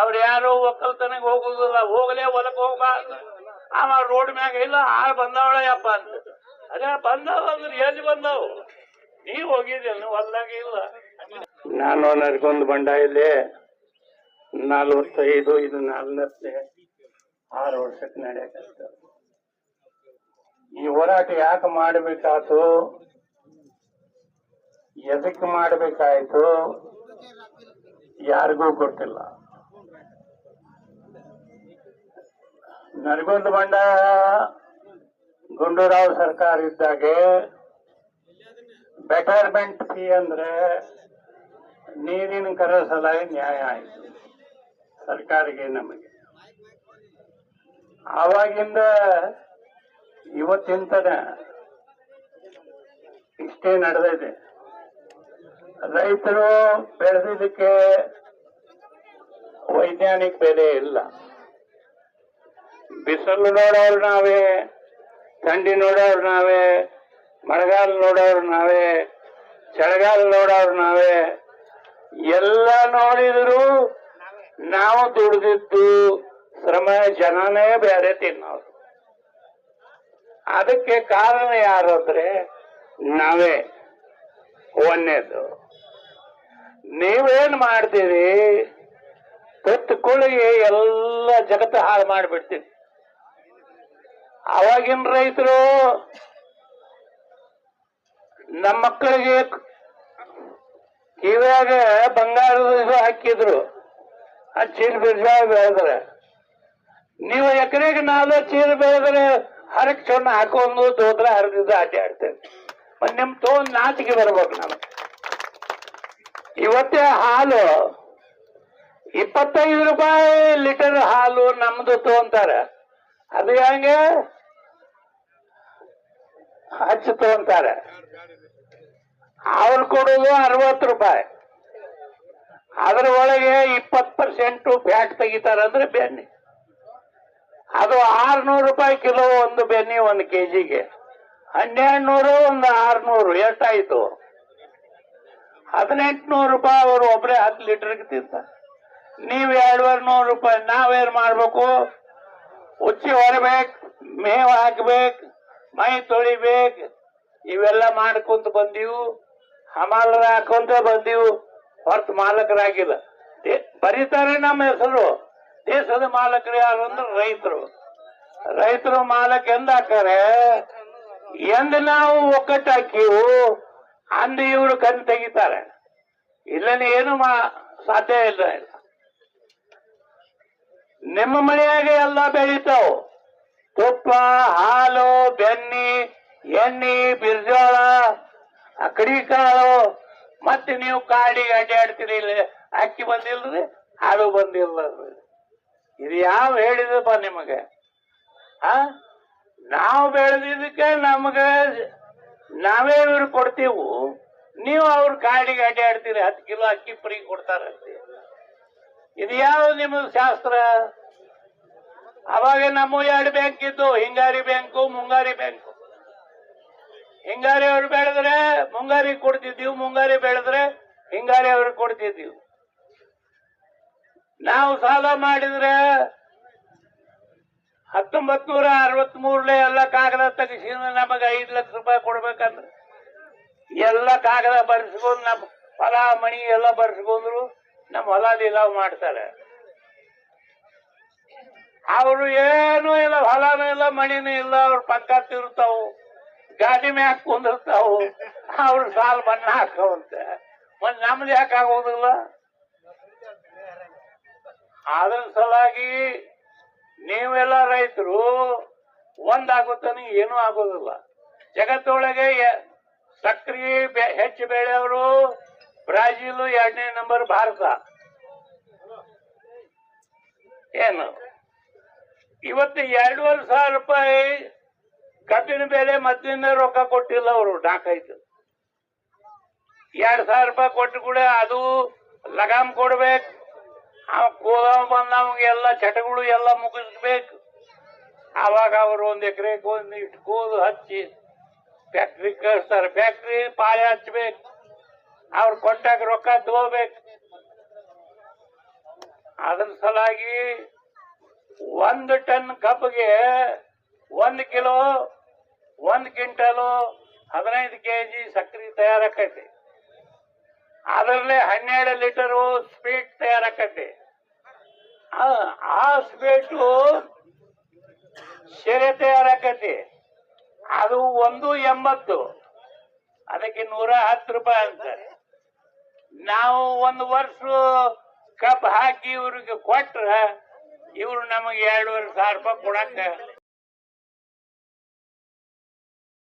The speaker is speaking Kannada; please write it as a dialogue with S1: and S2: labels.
S1: ಅವ್ರು ಯಾರು ಒಕ್ಕಲ್ತನಕ್ಕೆ ಹೋಗುದಿಲ್ಲ, ಹೋಗಲೇ ಹೊಲಕ್ ಹೋಗ್ಬಾರ್ದು. ಆಮ ರೋಡ್ ಮ್ಯಾಗ ಇಲ್ಲ ಆಳ್ ಬಂದವಳಯಪ್ಪ ಅಂತ. ಅದೇ ಬಂದವ ಅಂದ್ರೆ ಎಲ್ಲಿ ಬಂದವು? ನೀವ್ ಹೋಗಿದ್ಯಲ್ಲ ಹೊಲ್ದಾಗ ಇಲ್ಲ. ನಾನು ನಡ್ಕೊಂಡ್ ಬಂಡ ಇಲ್ಲಿ ನಲ್ವತ್ತೈದು, ಇದು ನಾಲ್ನತ್ತೆ ಆರು ವರ್ಷಕ್ಕೆ ನಡೆಯಕತ್ತ. ಈ ಹೋರಾಟ ಯಾಕೆ ಮಾಡಬೇಕಾತು? ಎದಕ್ಕೆ ಮಾಡಬೇಕಾಯ್ತು? ಯಾರಿಗೂ ಗೊತ್ತಿಲ್ಲ. ನರಗುಂದ ಬಂಡ ಗುಂಡೂರಾವ್ ಸರ್ಕಾರ ಇದ್ದಾಗೆ ಬೆಟರ್ಮೆಂಟ್ ಫೀ ಅಂದ್ರೆ ನೀರಿನ ಕರ ಸಲಹೆ ನ್ಯಾಯ ಆಯ್ತು. ಸರ್ಕಾರಿಗೆ ನಮಗೆ. ಆವಾಗಿಂದ ಇವತ್ತಿಂತನ ಇಷ್ಟೇ ನಡೆದಿದೆ. ರೈತರು ಬೆಳೆದಿದ್ದಕ್ಕೆ ವೈಜ್ಞಾನಿಕ ಬೆಲೆ ಇಲ್ಲ. ಬಿಸಿಲು ನೋಡೋರು ನಾವೇ, ಥಂಡಿ ನೋಡೋರು ನಾವೇ, ಮಳೆಗಾಲ ನೋಡೋರು ನಾವೇ, ಚಳಿಗಾಲ ನೋಡೋರು ನಾವೇ, ಎಲ್ಲ ನೋಡಿದ್ರು ನಾವು ದುಡಿದಿದ್ದು ಶ್ರಮ, ಜನನೇ ಬೇರೆ ತಿನ್ನೋರು. ಅದಕ್ಕೆ ಕಾರಣ ಯಾರು ಅಂದ್ರೆ ನಾವೇ, ಒಂದೇದು. ನೀವೇನ್ ಮಾಡ್ತೀರಿ? ತೊತ್ತು ಕುಳಿಗೆ ಎಲ್ಲ ಜಗತ್ತು ಹಾಳು ಮಾಡಿಬಿಡ್ತೀವಿ ಅವಾಗಿನ ರೈತರು ನಮ್ಮ ಮಕ್ಕಳಿಗೆ ಇವಾಗ ಬಂಗಾರದ ಇದು ಹಾಕಿದ್ರು. ಆ ಚೀಲ ಬೀಜ ಬೆಳೆದ್ರೆ. ನೀವು ಎಕರೆಗೆ ನಾಲ್ಕು ಚೀಲ ಬೆಳೆದ್ರೆ ಹರಕ್ ಚೊನ್ನ ಹಾಕೊಂಡು ದೋತ್ರ ಹರಿದಿದ್ದು ಆಟ ಆಡ್ತೇವೆ ಮತ್ತೆ ನಿಮ್ ತೋನ್ ನಾಚಿಕೆ ಬರ್ಬೇಕು ನಮಗೆ. ಇವತ್ತೇ ಹಾಲು ಇಪ್ಪತ್ತೈದು ರೂಪಾಯಿ ಲೀಟರ್ ಹಾಲು ನಮ್ದು ತಗೊಂತಾರೆ ಅದು ಹೆಂಗೆ? ಹಚ್ಚಿ ತಗೊಂತಾರೆ ಅವ್ರು ಕೊಡೋದು ಅರವತ್ತು ರೂಪಾಯಿ. ಅದ್ರ ಒಳಗೆ ಇಪ್ಪತ್ತು ಪರ್ಸೆಂಟ್ ಫ್ಯಾಟ್ ತೆಗಿತಾರಂದ್ರೆ ಬೆಣ್ಣೆ. ಅದು ಆರ್ನೂರು ರೂಪಾಯಿ ಕಿಲೋ ಒಂದು ಬೆನ್ನಿ ಒಂದು ಕೆಜಿಗೆ. ಹನ್ನೆರಡು ನೂರು ಒಂದು ಆರ್ನೂರು, ಎಷ್ಟಾಯ್ತು? ಹದಿನೆಂಟುನೂರು ರೂಪಾಯಿ ಅವರು ಒಬ್ಬರೇ ಹತ್ತು ಲೀಟರ್ಗೆ ತಿಂತಾರೆ. ನೀವು ಎರಡುವರೆ ನೂರು ರೂಪಾಯಿ ನಾವೇನ್ ಮಾಡಬೇಕು? ಉಚ್ಚಿ ಹೊರಬೇಕು ಮೇವು ಹಾಕ್ಬೇಕು ಮೈ ತೊಳಿಬೇಕು. ಇವೆಲ್ಲ ಮಾಡ್ಕೊಂತ ಬಂದಿವು. ಹಮಾಲರ ಹಾಕೊಂತ ಬಂದಿವು. ಹೊರತು ಮಾಲಕರಾಗಿಲ್ಲ. ಬರೀತಾರೆ ನಮ್ಮ ಹೆಸರು. ದೇಶದ ಮಾಲಕರು ಯಾರು ಅಂದ್ರೆ ರೈತರು. ರೈತರು ಮಾಲಕ ಎಂದಾಕಾರೆ, ಎಂದ ನಾವು ಒಕ್ಕಟ್ಟಾಕಿವು ಅಂದ ಇವರು ಕಣ್ ತೆಗಿತಾರೆ. ಇಲ್ಲನೇ ಏನು ಮಾ ಸಾಧ್ಯ ಇಲ್ಲ. ನಿಮ್ಮ ಮನೆಯಾಗ ಎಲ್ಲ ಬೆಳೀತಾವ. ತುಪ್ಪ, ಹಾಲು ಬೆನ್ನಿ ಎಣ್ಣೆ, ಬಿರ್ಜೋಳ ಅಕಡಿ ಕಾಳು ಮತ್ತೆ ನೀವು ಕಾಡಿಗೆ ಅಡ್ಡಾಡ್ತೀರಿ ಇಲ್ಲಿ. ಅಕ್ಕಿ ಬಂದಿಲ್ರಿ, ಹಾಲು ಬಂದಿಲ್ಲ ಇದು ಯಾವ ಹೇಳಿದಪ್ಪ ನಿಮಗೆ? ಆ? ನಾವು ಬೆಳೆದಿದ್ದಕ್ಕೆ ನಮಗೆ ನಾವೇ ಇವ್ರು ಕೊಡ್ತೀವು. ನೀವು ಅವ್ರ ಕಾಡಿಗೆ ಅಡ್ಡಾಡ್ತೀರಿ ಹತ್ತು ಕಿಲೋ ಅಕ್ಕಿ ಫ್ರೀ ಕೊಡ್ತಾರಂತೆ. ಇದು ಯಾವ ನಿಮ್ಮದು ಶಾಸ್ತ್ರ? ಅವಾಗ ನಮ್ಮ ಎರಡು ಬ್ಯಾಂಕ್ ಇದ್ದು, ಹಿಂಗಾರಿ ಬ್ಯಾಂಕು ಮುಂಗಾರಿ ಬ್ಯಾಂಕು ಹಿಂಗಾರಿ ಅವ್ರು ಬೆಳೆದ್ರೆ ಮುಂಗಾರಿ ಕೊಡ್ತಿದ್ದೀವಿ, ಮುಂಗಾರಿ ಬೆಳೆದ್ರೆ ಹಿಂಗಾರಿ ಅವ್ರಿಗೆ ಕೊಡ್ತಿದ್ದೀವಿ. ನಾವು ಸಾಲ ಮಾಡಿದ್ರೆ ಹತ್ತೊಂಬತ್ ನೂರ ಅರವತ್ ಮೂರ್ಲೆ ಎಲ್ಲ ಕಾಗದ ತೆಗಿಸಿ ನಮಗೆ ಐದು ಲಕ್ಷ ರೂಪಾಯಿ ಕೊಡ್ಬೇಕಂದ್ರೆ ಎಲ್ಲ ಕಾಗದ ಬರ್ಸ್ಕೊಂಡು ನಮ್ಮ ಹೊಲ ಮಣಿ ಎಲ್ಲ ಬರ್ಸ್ಕೊಂಡ್ರು ನಮ್ಮ ಹೊಲ ಲೀಲಾವ್ ಮಾಡ್ತಾರೆ. ಅವರು ಏನು ಇಲ್ಲ, ಹೊಲನೂ ಇಲ್ಲ, ಮಣಿನೂ ಇಲ್ಲ, ಅವ್ರ ಪಕ್ಕ ತಿರುತ್ತಾವು ಗಾಡಿ ಮ್ಯಾಗ ಕುಂದಿರ್ತಾವು. ಅವ್ರ ಸಾಲ ಬಣ್ಣ ಹಾಕವಂತೆ. ಮತ್ ನಮ್ದು ಯಾಕೆ ಆಗೋದಿಲ್ಲ? ಅದ್ರ ಸಲಾಗಿ ನೀವೆಲ್ಲ ರೈತರು, ಒಂದಾಗುತ್ತಾನೆ, ಏನೂ ಆಗೋದಿಲ್ಲ. ಜಗತ್ತೊಳಗೆ ಸಕ್ರಿ ಹೆಚ್ಚು ಬೆಳೆಯವರು ಬ್ರಾಜಿಲ್ ಎರಡನೇ ನಂಬರ್ ಭಾರತ. ಏನು? ಇವತ್ತು ಎರಡೂವರೆ ಸಾವಿರ ರೂಪಾಯಿ ಕಬ್ಬಿನ ಬೆಲೆ ಮದ್ದಿನ ರೊಕ್ಕ ಕೊಟ್ಟಿಲ್ಲ ಅವರು ನಾಲ್ಕೈದು ಎರಡು ಸಾವಿರ ರೂಪಾಯಿ ಕೊಟ್ಟು ಕೂಡ ಅದು ಲಗಾಮ್ ಕೊಡ್ಬೇಕು. ಬಂದವಂಗೆ ಎಲ್ಲ ಚಟಗಳು ಎಲ್ಲ ಮುಗಿಸ್ಬೇಕು. ಆವಾಗ ಅವರು ಒಂದ್ ಎಕರೆಗೆ ಇಷ್ಟು ಕೂದು ಹಚ್ಚಿ ಫ್ಯಾಕ್ಟ್ರಿ ಕಳಿಸ್ತಾರೆ. ಫ್ಯಾಕ್ಟ್ರಿ ಪಾಳೆ ಹಚ್ಬೇಕು ಅವ್ರು ಕೊಟ್ಟಾಗ ರೊಕ್ಕ ತಗೋಬೇಕು. ಅದ್ರ ಸಲಾಗಿ ಒಂದು ಟನ್ ಕಬ್ಬಿಗೆ ಒಂದು ಕಿಲೋ, ಒಂದು ಕ್ವಿಂಟಲು ಹದಿನೈದು ಕೆ ಜಿ ಸಕ್ಕರೆ ತಯಾರಾಕೈತಿ. ಅದರಲ್ಲೇ ಹನ್ನೆರಡು ಲೀಟರು ಸ್ವೀಟ್ ತಯಾರಾಕೈತಿ. ಆ- ಸ್ವೀಟು ಶೆರೆ ತಯಾರಾಕೈತಿ. ಅದು ಒಂದು ಎಂಬತ್ತು. ಅದಕ್ಕೆ ನೂರ ಹತ್ತು ರೂಪಾಯಿ ಅಂತ ನಾವು ಒಂದು ವರ್ಷ ಕಪ್ ಹಾಕಿ ಇವ್ರಿಗೆ ಕೊಟ್ರ ಇವ್ರು ನಮಗೆ ಎರಡೂವರೆ ಸಾವಿರ ರೂಪಾಯಿ ಕೊಡಕ್ಕ